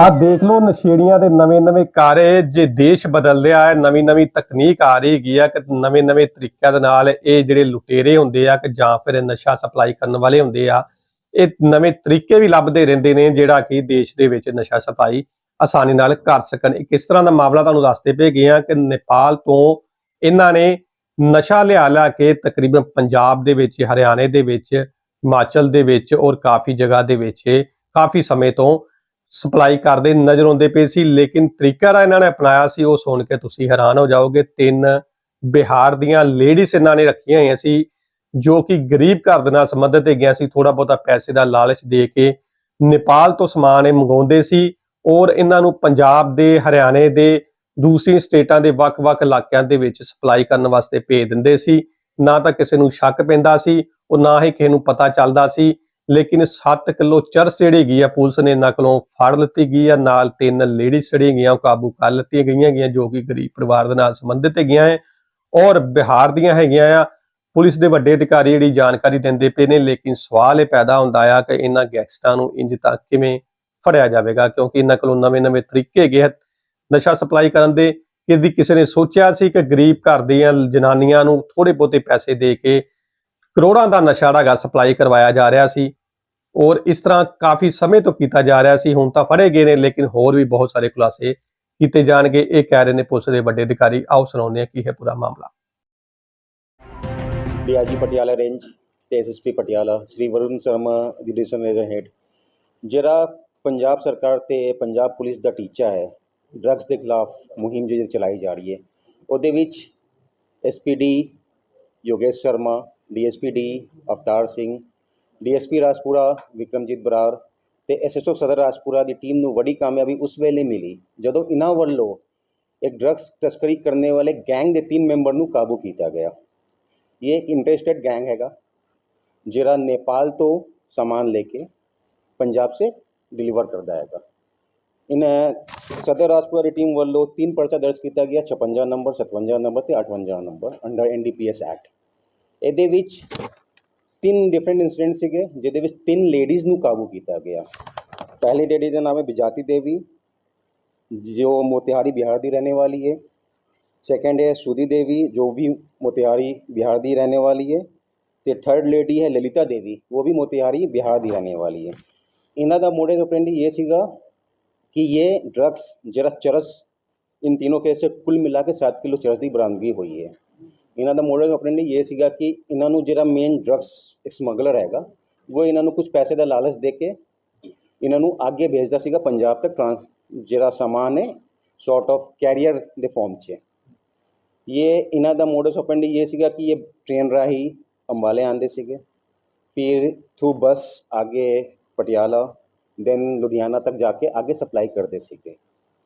ਆ ਦੇਖ ਲਓ ਨਸ਼ੇੜੀਆਂ ਦੇ ਨਵੇਂ-ਨਵੇਂ ਕਾਰੇ ਜੇ ਦੇਸ਼ ਬਦਲ ਰਿਹਾ ਹੈ ਨਵੀਂ-ਨਵੀਂ ਤਕਨੀਕ ਆ ਰਹੀ ਹੈਗੀ ਕਿ ਨਵੇਂ-ਨਵੇਂ ਤਰੀਕਿਆਂ ਦੇ ਨਾਲ ਇਹ ਜਿਹੜੇ ਲੁਟੇਰੇ ਹੁੰਦੇ ਆ ਕਿ ਜਾਂ ਫਿਰ ਨਸ਼ਾ ਸਪਲਾਈ ਕਰਨ ਵਾਲੇ ਹੁੰਦੇ ਆ, ਇਹ ਨਵੇਂ ਤਰੀਕੇ ਵੀ ਲੱਭਦੇ ਰਹਿੰਦੇ ਨੇ ਜਿਹੜਾ ਕਿ ਦੇਸ਼ ਦੇ ਵਿੱਚ ਨਸ਼ਾ ਸਪਲਾਈ ਆਸਾਨੀ ਨਾਲ ਕਰ ਸਕਣ। ਇਹ ਕਿਸ ਤਰ੍ਹਾਂ ਦਾ ਮਾਮਲਾ ਤੁਹਾਨੂੰ ਦੱਸਦੇ ਪਏ ਗਏ ਆ ਕਿ ਨੇਪਾਲ ਤੋਂ ਇਹਨਾਂ ਨੇ ਨਸ਼ਾ ਲਿਆ ਲਿਆ ਕੇ ਤਕਰੀਬਨ ਪੰਜਾਬ ਦੇ ਵਿੱਚ, ਹਰਿਆਣੇ ਦੇ ਵਿੱਚ, ਹਿਮਾਚਲ ਦੇ ਵਿੱਚ ਔਰ ਕਾਫੀ ਜਗ੍ਹਾ ਦੇ ਵਿੱਚ ਇਹ ਕਾਫੀ ਸਮੇਂ ਤੋਂ ਸਪਲਾਈ ਕਰਦੇ ਨਜ਼ਰ ਆਉਂਦੇ ਪਏ ਸੀ, ਲੇਕਿਨ ਤਰੀਕਾ ਜਿਹੜਾ ਇਹਨਾਂ ਨੇ ਅਪਣਾਇਆ ਸੀ, ਉਹ ਸੁਣ ਕੇ ਤੁਸੀਂ ਹੈਰਾਨ ਹੋ ਜਾਓਗੇ, ਤਿੰਨ ਬਿਹਾਰ ਦੀਆਂ ਲੇਡੀਜ਼ ਇਹਨਾਂ ਨੇ ਰੱਖੀਆਂ ਹੋਈਆਂ ਸੀ, ਜੋ ਕਿ ਗਰੀਬ ਘਰ ਦੇ ਨਾਲ ਸੰਬੰਧਿਤ ਹੈਗੀਆਂ ਸੀ ਥੋੜਾ ਬਹੁਤਾ ਪੈਸੇ ਦਾ ਲਾਲਚ ਦੇ ਕੇ ਨੇਪਾਲ ਤੋਂ ਸਮਾਨ ਇਹ ਮੰਗਾਉਂਦੇ ਸੀ, ਔਰ ਇਹਨਾਂ ਨੂੰ ਪੰਜਾਬ ਦੇ, ਹਰਿਆਣੇ ਦੇ ਦੂਸਰੀ ਸਟੇਟਾਂ ਦੇ ਵੱਖ-ਵੱਖ ਇਲਾਕਿਆਂ ਦੇ ਵਿੱਚ ਸਪਲਾਈ ਕਰਨ ਵਾਸਤੇ ਭੇਜ ਦਿੰਦੇ ਸੀ, ਨਾ ਤਾਂ ਕਿਸੇ ਨੂੰ ਸ਼ੱਕ ਪੈਂਦਾ ਸੀ, ਉਹ ਨਾ ਹੀ ਕਿਸੇ ਨੂੰ ਪਤਾ ਚੱਲਦਾ ਸੀ ਲੇਕਿਨ 7 ਕਿਲੋ ਚਰਸ ਜਿਹੜੀ ਹੈਗੀ ਆ, ਪੁਲਿਸ ਨੇ ਇਹਨਾਂ ਕੋਲੋਂ ਫੜ ਲਿੱਤੀ ਗਈ ਆ, ਨਾਲ ਤਿੰਨ ਲੇਡੀਜ਼ ਜਿਹੜੀਆਂ ਹੈਗੀਆਂ ਉਹ ਕਾਬੂ ਕਰ ਲਿੱਤੀਆਂ ਗਈਆਂ ਹੈਗੀਆਂ ਜੋ ਕਿ ਗਰੀਬ ਪਰਿਵਾਰ ਦੇ ਨਾਲ ਸੰਬੰਧਿਤ ਹੈਗੀਆਂ ਹੈ ਔਰ ਬਿਹਾਰ ਦੀਆਂ ਹੈਗੀਆਂ ਆ, ਪੁਲਿਸ ਦੇ ਵੱਡੇ ਅਧਿਕਾਰੀ ਜਿਹੜੀ ਜਾਣਕਾਰੀ ਦਿੰਦੇ ਪਏ ਨੇ, ਲੇਕਿਨ ਸਵਾਲ ਇਹ ਪੈਦਾ ਹੁੰਦਾ ਆ ਕਿ ਇਹਨਾਂ ਗੈਂਗਸਟਰਾਂ ਨੂੰ ਇੰਜ ਤੱਕ ਕਿਵੇਂ ਫੜਿਆ ਜਾਵੇਗਾ, ਕਿਉਂਕਿ ਇਹਨਾਂ ਕੋਲੋਂ ਨਵੇਂ-ਨਵੇਂ ਤਰੀਕੇ ਹੈਗੇ ਆ ਨਸ਼ਾ ਸਪਲਾਈ ਕਰਨ ਦੇ। ਕਿਦੀ ਕਿਸੇ ਨੇ ਸੋਚਿਆ ਸੀ ਕਿ ਗਰੀਬ ਘਰ ਦੀਆਂ ਜਨਾਨੀਆਂ ਨੂੰ ਥੋੜੇ ਬਹੁਤੇ ਪੈਸੇ ਦੇ ਕੇ ਕਰੋੜਾਂ ਦਾ ਨਸ਼ਾ ਹੈਗਾ ਸਪਲਾਈ ਕਰਵਾਇਆ ਜਾ ਰਿਹਾ ਸੀ ਔਰ ਇਸ ਤਰ੍ਹਾਂ ਕਾਫੀ ਸਮੇਂ ਤੋਂ ਕੀਤਾ ਜਾ ਰਿਹਾ ਸੀ, ਹੁਣ ਤਾਂ ਫੜੇ ਗਏ ਨੇ, ਲੇਕਿਨ ਹੋਰ ਵੀ ਬਹੁਤ ਸਾਰੇ ਖੁਲਾਸੇ ਕੀਤੇ ਜਾਣਗੇ। ਇਹ ਕਹਿ ਰਹੇ ਨੇ ਪੁਲਿਸ ਦੇ ਵੱਡੇ ਅਧਿਕਾਰੀ। ਆਓ ਸੁਣਾਉਂਦੇ ਹਾਂ ਕੀ ਹੈ ਪੂਰਾ ਮਾਮਲਾ। ਡੀਆਈਜੀ ਪਟਿਆਲਾ ਰੇਂਜ ਤੇ ਐਸਐਸਪੀ ਪਟਿਆਲਾ, ਸ੍ਰੀ ਵਰੁਣ ਸ਼ਰਮਾ ਦੀ ਡਿਵੀਜ਼ਨ ਦੇ ਹੈਡ ਜਿਹੜਾ ਪੰਜਾਬ ਸਰਕਾਰ ਤੇ ਪੰਜਾਬ ਪੁਲਿਸ ਦਾ ਟੀਚਾ ਹੈ, ਡਰੱਗਸ ਦੇ ਖਿਲਾਫ ਮੁਹਿੰਮ ਜਿਹੜੀ ਚਲਾਈ ਜਾ ਰਹੀ ਹੈ, ਉਹਦੇ ਵਿੱਚ SPD Yogesh Sharma DSPD Avtar Singh, DSP Rajpura Vikramjit Brar ਤੇ ਐਸਐਚਓ ਸਦਰ ਰਾਜਪੁਰਾ ਦੀ ਟੀਮ ਨੂੰ ਵੱਡੀ ਕਾਮਯਾਬੀ ਉਸ ਵੇਲੇ ਮਿਲੀ, ਜਦੋਂ ਇਹਨਾਂ ਵੱਲੋਂ ਇੱਕ ਡਰੱਗਸ ਤਸਕਰੀ ਕਰਨ ਵਾਲੇ ਗੈਂਗ ਦੇ ਤਿੰਨ ਮੈਂਬਰ ਨੂੰ ਕਾਬੂ ਕੀਤਾ ਗਿਆ। ਇਹ ਇੱਕ ਇੰਟਰਸਟਡ ਗੈਂਗ ਹੈਗਾ, ਜਿਹੜਾ ਨੇਪਾਲ ਤੋਂ ਸਾਮਾਨ ਲੈ ਕੇ ਪੰਜਾਬ ਸੇ ਡਿਲੀਵਰ ਕਰਦਾ ਹੈਗਾ। ਇਹਨਾਂ ਸਦਰ ਰਾਜਪੁਰਾ ਦੀ ਟੀਮ ਵੱਲੋਂ ਤਿੰਨ ਪਰਚਾ ਦਰਜ ਕੀਤਾ ਗਿਆ 56 ਨੰਬਰ 57 ਨੰਬਰ ਤੇ 58 ਨੰਬਰ ਅੰਡਰ ਐਨਡੀਪੀਐਸ ਐਕਟ। ਇਹਦੇ ਵਿੱਚ ਤਿੰਨ ਡਿਫਰੈਂਟ ਇਨਸੀਡੈਂਟ ਸੀਗੇ ਜਿਹਦੇ ਵਿੱਚ ਤਿੰਨ ਲੇਡੀਜ਼ ਨੂੰ ਕਾਬੂ ਕੀਤਾ ਗਿਆ ਪਹਿਲੀ ਲੇਡੀ ਦਾ ਨਾਮ ਹੈ ਬਿਜਾਤੀ ਦੇਵੀ ਜੋ ਮੋਤਿਹਾਰੀ ਬਿਹਾਰ ਦੀ ਰਹਿਣੇ ਵਾਲੀ ਹੈ सेकंड है सुधी देवी जो भी मोतिहारी बिहार ਦੀ रहने वाली है ਤੇ ਥਰਡ ਲੇਡੀ ਹੈ ਲਲਿਤਾ ਦੇਵੀ ਉਹ ਵੀ ਮੋਤਿਹਾਰੀ ਬਿਹਾਰ ਦੀ ਰਹਿਣੇ ਵਾਲੀ ਹੈ ਇਹਨਾਂ ਦਾ ਮੋਡਸ ਆਪਰੈਂਡੀ ਇਹ ਸੀਗਾ ਕਿ ਇਹ ਡਰੱਗਸ ਜਿਹੜਾ ਚਰਸ इन तीनों केस से कुल मिला के सात किलो चरस ਦੀ ਬਰਾਮਦਗੀ ਹੋਈ ਹੈ ਇਹਨਾਂ ਦਾ ਮੋਡਸ ਆਪਰੈਂਡੀ ਇਹ ਸੀਗਾ ਕਿ ਇਹਨਾਂ ਨੂੰ ਜਿਹੜਾ ਮੇਨ ਡਰੱਗਸ ਇੱਕ ਸਮਗਲਰ ਹੈਗਾ, ਉਹ ਇਹਨਾਂ ਨੂੰ ਕੁਝ ਪੈਸੇ ਦਾ ਲਾਲਚ ਦੇ ਕੇ ਇਹਨਾਂ ਨੂੰ ਅੱਗੇ ਭੇਜਦਾ ਸੀਗਾ ਪੰਜਾਬ ਤੱਕ ਟ੍ਰਾਂਸ ਜਿਹੜਾ ਸਮਾਨ ਹੈ ਸੌਰਟ ਆਫ ਕੈਰੀਅਰ ਦੇ ਫਾਰਮ 'ਚ ਇਹ ਇਹਨਾਂ ਦਾ ਮੋਡਸ ਆਪਰੈਂਡੀ ਇਹ ਸੀਗਾ ਕਿ ਇਹ ਟ੍ਰੇਨ ਰਾਹੀਂ ਅੰਬਾਲੇ ਆਉਂਦੇ ਸੀਗੇ, ਫਿਰ ਥਰੂ ਬੱਸ ਆਗੇ ਪਟਿਆਲਾ ਦੈਨ ਲੁਧਿਆਣਾ ਤੱਕ ਜਾ ਕੇ ਆਗੇ ਸਪਲਾਈ ਕਰਦੇ ਸੀਗੇ।